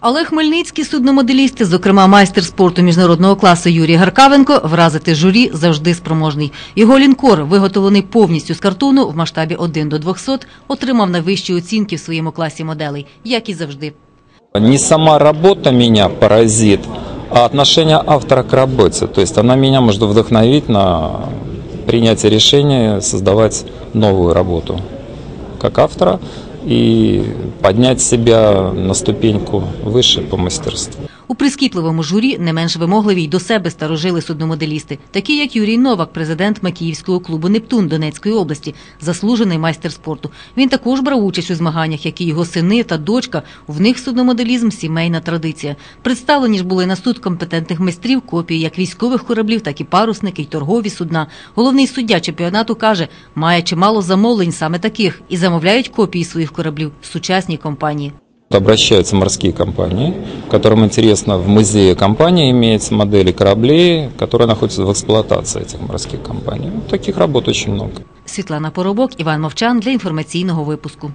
Але хмельницькі судномоделісти, зокрема майстер спорту міжнародного класу Юрій Гаркавенко, вразити журі завжди спроможний. Його лінкор, виготовлений повністю з картону в масштабі 1 до 200, отримав найвищі оцінки в своєму класі моделей, як і завжди. Не сама работа меня поразит, а отношение автора к работе. То есть она меня может вдохновить на принятие решения создавать новую работу как автора и поднять себя на ступеньку выше по мастерству. У прискіпливому журі не менш вимогливі й до себе старожили судномоделісти, такі як Юрій Новак, президент Макіївського клубу Нептун Донецької області, заслужений майстер спорту. Він також брав участь у змаганнях, як і його сини та дочка. В них судномоделізм сімейна традиція. Представлені ж були на суд компетентних майстрів копії як військових кораблів, так і парусники й торгові судна. Головний суддя чемпіонату каже, має чимало замовлень саме таких і замовляють копії своїх кораблів сучасні компанії. Обращаются морские компании, которым интересно в музее компании иметь модели кораблей, которые находятся в эксплуатации этих морских компаний. Таких работ очень много. Світлана Поробок, Іван Мовчан для інформаційного випуску.